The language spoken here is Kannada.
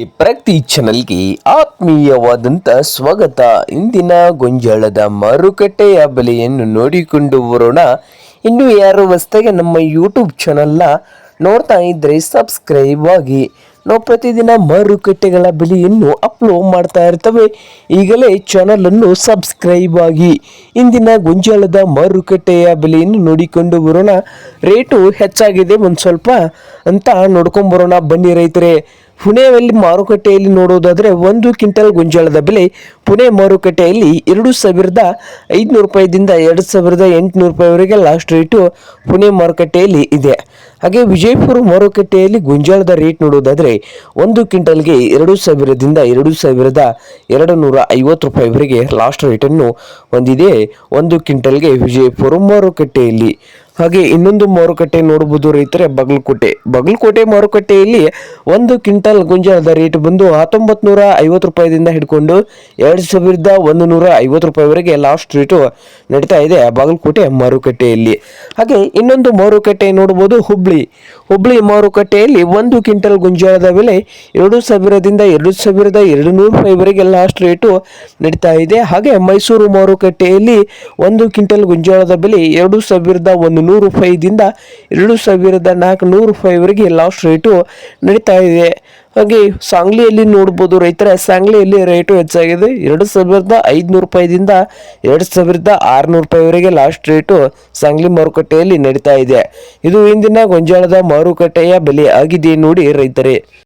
ಈ ಪ್ರತಿ ಚಾನಲ್ಗೆ ಆತ್ಮೀಯವಾದಂಥ ಸ್ವಾಗತ. ಇಂದಿನ ಗೊಂಜಾಳದ ಮಾರುಕಟ್ಟೆಯ ಬೆಲೆಯನ್ನು ನೋಡಿಕೊಂಡು ಬರೋಣ. ಇನ್ನು ಯಾರು ಹೊಸ್ತಾಗೆ ನಮ್ಮ ಯೂಟ್ಯೂಬ್ ಚಾನಲ್ನ ನೋಡ್ತಾ ಇದ್ರೆ ಸಬ್ಸ್ಕ್ರೈಬ್ ಆಗಿ. ನಾವು ಪ್ರತಿದಿನ ಮಾರುಕಟ್ಟೆಗಳ ಬೆಲೆಯನ್ನು ಅಪ್ಲೋಡ್ ಮಾಡ್ತಾ ಇರ್ತವೆ. ಈಗಲೇ ಚಾನಲನ್ನು ಸಬ್ಸ್ಕ್ರೈಬ್ ಆಗಿ. ಇಂದಿನ ಗೊಂಜಾಳದ ಮಾರುಕಟ್ಟೆಯ ಬೆಲೆಯನ್ನು ನೋಡಿಕೊಂಡು ಬರೋಣ. ರೇಟು ಹೆಚ್ಚಾಗಿದೆ ಒಂದು ಸ್ವಲ್ಪ ಅಂತ ನೋಡ್ಕೊಂಬರೋಣ ಬನ್ನಿ ರೈತರೇ. ಪುಣೆಯಲ್ಲಿ ಮಾರುಕಟ್ಟೆಯಲ್ಲಿ ನೋಡುವುದಾದರೆ ಒಂದು ಕ್ವಿಂಟಲ್ ಗೊಂಜಾಳದ ಬೆಲೆ ಪುಣೆ ಮಾರುಕಟ್ಟೆಯಲ್ಲಿ ಎರಡು ಸಾವಿರದ ಐದುನೂರು ರೂಪಾಯಿದಿಂದ ಎರಡು ಸಾವಿರದ ಎಂಟುನೂರು ರೂಪಾಯಿವರೆಗೆ ಲಾಸ್ಟ್ ರೇಟು ಪುಣೆ ಮಾರುಕಟ್ಟೆಯಲ್ಲಿ ಇದೆ. ಹಾಗೆ ವಿಜಯಪುರ ಮಾರುಕಟ್ಟೆಯಲ್ಲಿ ಗೊಂಜಾಳದ ರೇಟ್ ನೋಡುವುದಾದರೆ ಒಂದು ಕ್ವಿಂಟಲ್ಗೆ ಎರಡು ಸಾವಿರದಿಂದ ಎರಡು ಸಾವಿರದ ಎರಡು ನೂರ ಐವತ್ತು ರೂಪಾಯಿವರೆಗೆ ಲಾಸ್ಟ್ ರೇಟನ್ನು ಹೊಂದಿದೆ. ಒಂದು ಕ್ವಿಂಟಲ್ಗೆ ವಿಜಯಪುರ ಮಾರುಕಟ್ಟೆಯಲ್ಲಿ ಹಾಗೆ ಇನ್ನೊಂದು ಮಾರುಕಟ್ಟೆ ನೋಡಬಹುದು ರೈತರೆ, ಬಾಗಲಕೋಟೆ. ಬಾಗಲಕೋಟೆ ಮಾರುಕಟ್ಟೆಯಲ್ಲಿ ಒಂದು ಕ್ವಿಂಟಲ್ ಗುಂಜಾಳದ ರೇಟ್ ಬಂದು ಹತ್ತೊಂಬತ್ತು ನೂರ ಐವತ್ತು ರೂಪಾಯಿದಿಂದ ಹಿಡ್ಕೊಂಡು ಎರಡು ಸಾವಿರದ ಒಂದು ನೂರ ಐವತ್ತು ರೂಪಾಯಿವರೆಗೆ ಲಾಸ್ಟ್ ರೇಟು ನಡೀತಾ ಇದೆ ಬಾಗಲಕೋಟೆ ಮಾರುಕಟ್ಟೆಯಲ್ಲಿ. ಹಾಗೆ ಇನ್ನೊಂದು ಮಾರುಕಟ್ಟೆ ನೋಡಬಹುದು ಹುಬ್ಳಿ. ಹುಬ್ಳಿ ಮಾರುಕಟ್ಟೆಯಲ್ಲಿ ಒಂದು ಕ್ವಿಂಟಲ್ ಗುಂಜಾಳದ ಬೆಲೆ ಎರಡು ಸಾವಿರದಿಂದ ಎರಡು ಸಾವಿರದ ಎರಡು ನೂರು ರೂಪಾಯಿವರೆಗೆ ಲಾಸ್ಟ್ ರೇಟು ನಡೀತಾ ಇದೆ. ಹಾಗೆ ಮೈಸೂರು ಮಾರುಕಟ್ಟೆಯಲ್ಲಿ ಒಂದು ಕ್ವಿಂಟಲ್ ಗುಂಜಾಳದ ಬೆಲೆ ಎರಡು ಸಾವಿರದ ಒಂದು ನೂರು ರೂಪಾಯಿದಿಂದ ಎರಡು ಸಾವಿರದ ನಾಲ್ಕುನೂರು ರೂಪಾಯಿವರೆಗೆ ಲಾಸ್ಟ್ ರೇಟು ನಡೀತಾ ಇದೆ. ಹಾಗೆ ಸಾಂಗ್ಲಿಯಲ್ಲಿ ನೋಡ್ಬೋದು ರೈತರ, ಸಾಂಗ್ಲಿಯಲ್ಲಿ ರೇಟು ಹೆಚ್ಚಾಗಿದೆ. ಎರಡು ಸಾವಿರದ ಐದುನೂರು ರೂಪಾಯಿದಿಂದ ಎರಡು ಸಾವಿರದ ಆರುನೂರು ರೂಪಾಯಿವರೆಗೆ ಲಾಸ್ಟ್ ರೇಟು ಸಾಂಗ್ಲಿ ಮಾರುಕಟ್ಟೆಯಲ್ಲಿ ನಡೀತಾ ಇದೆ. ಇದು ಇಂದಿನ ಗೊಂಜಾಳದ ಮಾರುಕಟ್ಟೆಯ ಬೆಲೆ ಆಗಿದೆ ನೋಡಿ ರೈತರೇ.